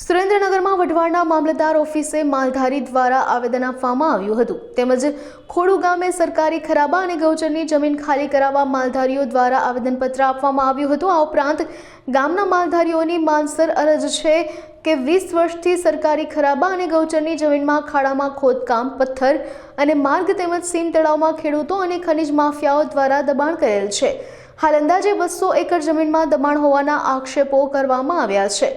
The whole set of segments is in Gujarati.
સુરેન્દ્રનગરમાં વઢવાડના મામલતદાર ઓફિસે માલધારી દ્વારા આવેદન આપવામાં આવ્યું હતું. તેમજ ખોડુ ગામે સરકારી ખરાબા અને ગૌચરની જમીન ખાલી કરાવવા માલધારીઓ દ્વારા આવેદનપત્ર આપવામાં આવ્યું હતું. આ ઉપરાંત ગામના માલધારીઓની માનસર અરજ છે કે વીસ વર્ષથી સરકારી ખરાબા અને ગૌચરની જમીનમાં ખાડામાં ખોદકામ, પથ્થર અને માર્ગ તેમજ સીમ તળાવમાં ખેડૂતો અને ખનિજ માફિયાઓ દ્વારા દબાણ કરેલ છે. હાલ અંદાજે બસો એકર જમીનમાં દબાણ હોવાના આક્ષેપો કરવામાં આવ્યા છે.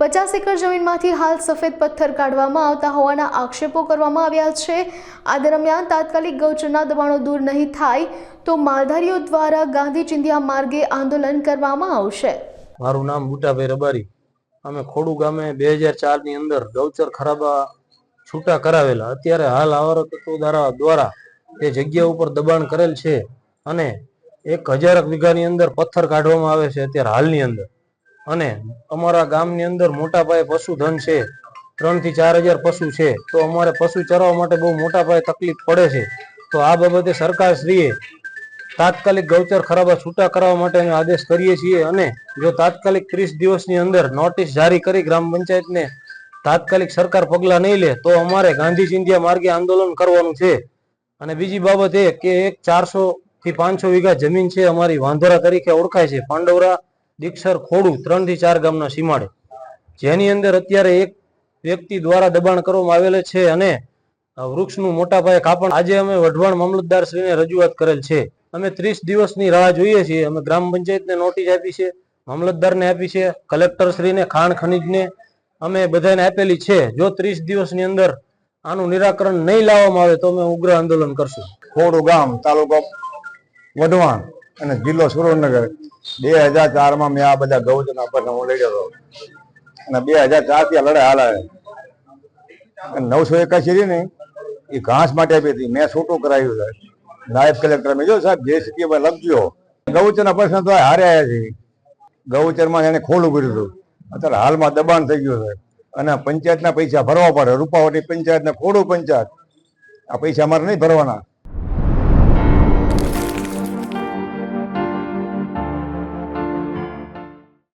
પચાસ એકર જમીનમાંથી હાલ સફેદ પથ્થર કાઢવામાં આવતા હોવાના આક્ષેપો કરવામાં આવ્યા છે. આ દરમિયાન તાત્કાલિક ગૌચરના દબાણો દૂર નહીં થાય તો માલધારીઓ દ્વારા ગાંધી ચિંધ્યા માર્ગે આંદોલન કરવામાં આવશે. મારું નામ બુટાભાઈ રબારી. અમે ખોડુ ગામે બે હજાર ચારની અંદર ગૌચર ખરાબા છૂટા કરાવેલા. અત્યારે હાલ આવારો તત્વો દ્વારા એ જગ્યા ઉપર દબાણ કરેલ છે અને એક હજારક વીઘાની અંદર પથ્થર કાઢવામાં આવે છે અત્યારે હાલની અંદર. અને અમારા ગામની અંદર મોટા પાયે પશુધન છે. ત્રણથી ચાર હજાર પશુ છે. તો અમારે પશુ ચરાવવા માટે બહુ મોટા પાયે તકલીફ પડે છે. તો આ બાબતે સરકારશ્રીએ તાત્કાલિક ગૌચર ખરાબા છૂટા કરવા માટેનો આદેશ કરીએ છીએ અને જો તાત્કાલિક ત્રીસ દિવસની અંદર નોટિસ જારી કરી ગ્રામ પંચાયતને તાત્કાલિક સરકાર પગલાં નહીં લે, તો અમારે ગાંધી ચિંધ્યા માર્ગે આંદોલન કરવાનું છે. અને બીજી બાબત એ કે એક ચારસો થી પાંચસો વીઘા જમીન છે અમારી વાંધોરા તરીકે ઓળખાય છે. પાંડવરા દીક્ષર ખોડું ત્રણથી ચાર ગામના સીમાડે. જેની અંદર અત્યારે એક વ્યક્તિ દ્વારા દબાણ કરવામાં આવેલ છે અને વૃક્ષનું મોટા પાયે કાપણ. આજે અમે વઢવાણ મામલતદાર શ્રીને રજૂઆત કરેલ છે. અમે ત્રીસ દિવસની રાહ જોઈએ છીએ. અમે ગ્રામ પંચાયતને નોટિસ આપી છે, મામલતદારને આપી છે, કલેક્ટર શ્રીને, ખાણ ખનીજને. અમે બધાને આપેલી છે, જો ત્રીસ દિવસની અંદર આનું નિરાકરણ નહીં લાવવામાં આવે તો અમે ઉગ્ર આંદોલન કરશું. ખોડું ગામ, તાલુકો વઢવાણ. અને જિલ્લો સુરેન્દ્રનગર. બે હજાર ચારમાં મેં આ બધા ગૌચના પ્રશ્ન હું લડ્યો હતો. અને બે હજાર ચારથી આ લડાઈ હાલે અને નવસો એકાશી રહી ને એ ઘાસ માટે આપી હતી. મેં છૂટું કરાવ્યું છે. નાયબ કલેક્ટર મેં જો સાહેબ જે સ્થિતિ લખજો. ગૌચરના પ્રશ્ન તો હારે આવ્યા છે. ગૌચરમાં એને ખોલું કર્યું હતું. અત્યારે હાલમાં દબાણ થઈ ગયું છે. અને પંચાયતના પૈસા ભરવા પડે. રૂપાવટી પંચાયત ને ખોડું પંચાયત. આ પૈસા અમારે નહીં ભરવાના.